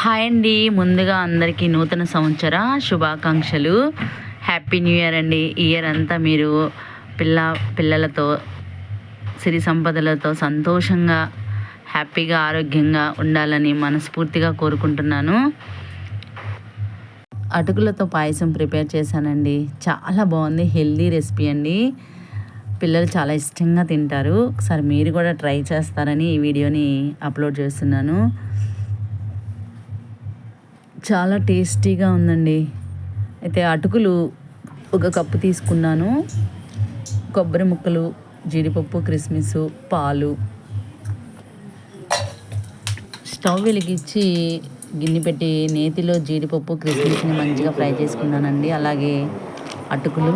Hi అండి. ముందుగా అందరికీ నూతన సంవత్సర శుభాకాంక్షలు. హ్యాపీ న్యూ ఇయర్ అండి. ఇయర్ అంతా మీరు పిల్ల పిల్లలతో సిరి సంపదలతో సంతోషంగా హ్యాపీగా ఆరోగ్యంగా ఉండాలని మనస్ఫూర్తిగా కోరుకుంటున్నాను. అటుకులతో పాయసం ప్రిపేర్ చేశానండి. చాలా బాగుంది. హెల్దీ రెసిపీ అండి. పిల్లలు చాలా ఇష్టంగా తింటారు. ఒకసారి మీరు కూడా ట్రై చేస్తారని ఈ వీడియోని అప్లోడ్ చేస్తున్నాను. చాలా టేస్టీగా ఉందండి. అయితే అటుకులు ఒక కప్పు తీసుకున్నాను. కొబ్బరి ముక్కలు జీడిపప్పు కిస్మిస్ పాలు. స్టవ్ వెలిగించి గిన్నె పెట్టి నేతిలో జీడిపప్పు క్రిస్మిస్ని మంచిగా ఫ్రై చేసుకున్నానండి. అలాగే అటుకులు.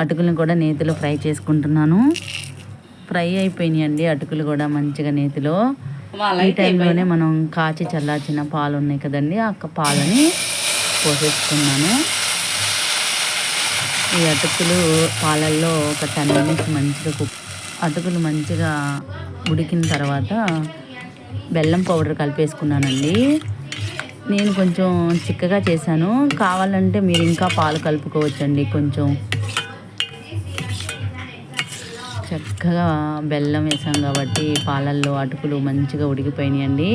అటుకులను కూడా నేతిలో ఫ్రై చేసుకుంటున్నాను. ఫ్రై అయిపోయినాయండి అటుకులు కూడా మంచిగా నేతిలో. ఈ టైంలోనే మనం కాచి చల్లార్చిన పాలు ఉన్నాయి కదండి ఆ పాలని పోసేసుకున్నాను. ఈ అటుకులు పాలల్లో ఒక టెన్ మినిట్స్ మంచిగా కుక్ అటుకులు మంచిగా ఉడికిన తర్వాత బెల్లం పౌడర్ కలిపేసుకున్నానండి. నేను కొంచెం చిక్కగా చేశాను. కావాలంటే మీరు ఇంకా పాలు కలుపుకోవచ్చండి కొంచెం. చక్కగా బెల్లం వేసాం కాబట్టి పాలల్లో అటుకులు మంచిగా ఉడికిపోయినాయండి.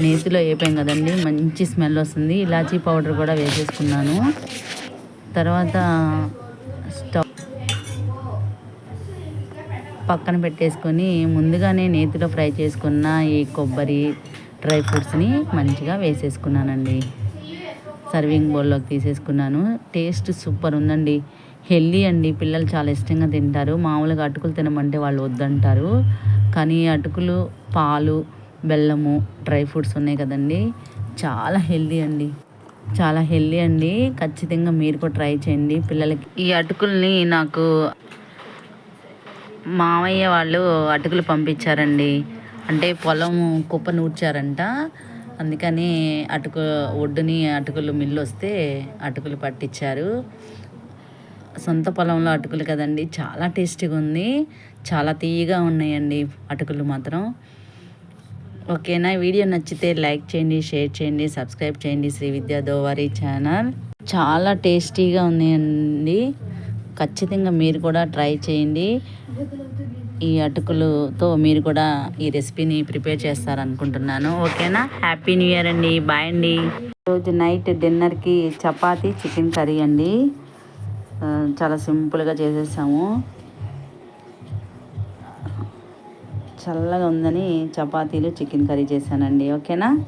నేతిలో వేపాం కదండి మంచి స్మెల్ వస్తుంది. ఇలాచీ పౌడర్ కూడా వేసేసుకున్నాను. తర్వాత స్టవ్ పక్కన పెట్టేసుకొని ముందుగానే నేతిలో ఫ్రై చేసుకున్న ఈ కొబ్బరి డ్రై ఫ్రూట్స్ని మంచిగా వేసేసుకున్నానండి. సర్వింగ్ బౌల్లోకి తీసేసుకున్నాను. టేస్ట్ సూపర్ ఉందండి. హెల్దీ అండి. పిల్లలు చాలా ఇష్టంగా తింటారు. మామూలుగా అటుకులు తినమంటే వాళ్ళు వద్దంటారు. కానీ అటుకులు పాలు బెల్లము డ్రై ఫ్రూట్స్ ఉన్నాయి కదండి. చాలా హెల్దీ అండి. చాలా హెల్దీ అండి. ఖచ్చితంగా మీరు కూడా ట్రై చేయండి. పిల్లలకి ఈ అటుకుల్ని నాకు మామయ్య వాళ్ళు అటుకులు పంపించారండి. అంటే పొలం కుప్ప నూర్చారంట. అందుకని అటుకు ఒడ్డుని అటుకులు మిల్లు వస్తే అటుకులు పట్టించారు. సొంత పొలంలో అటుకులు కదండి చాలా టేస్టీగా ఉంది. చాలా తీయగా ఉన్నాయండి అటుకులు మాత్రం. ఓకేనా? వీడియో నచ్చితే లైక్ చేయండి షేర్ చేయండి సబ్స్క్రైబ్ చేయండి శ్రీ విద్యా దోవారి ఛానల్. చాలా టేస్టీగా ఉన్నాయండి. ఖచ్చితంగా మీరు కూడా ట్రై చేయండి. ఈ అటుకులతో మీరు కూడా ఈ రెసిపీని ప్రిపేర్ చేస్తారనుకుంటున్నాను. ఓకేనా? హ్యాపీ న్యూ ఇయర్ అండి. బాయ్ అండి. రోజు నైట్ డిన్నర్కి చపాతీ చికెన్ కర్రీ అండి. చాలా సింపుల్గా చేసేసాము. చల్లగా ఉందని చపాతీలు చికెన్ కర్రీ చేశానండి. ఓకేనా?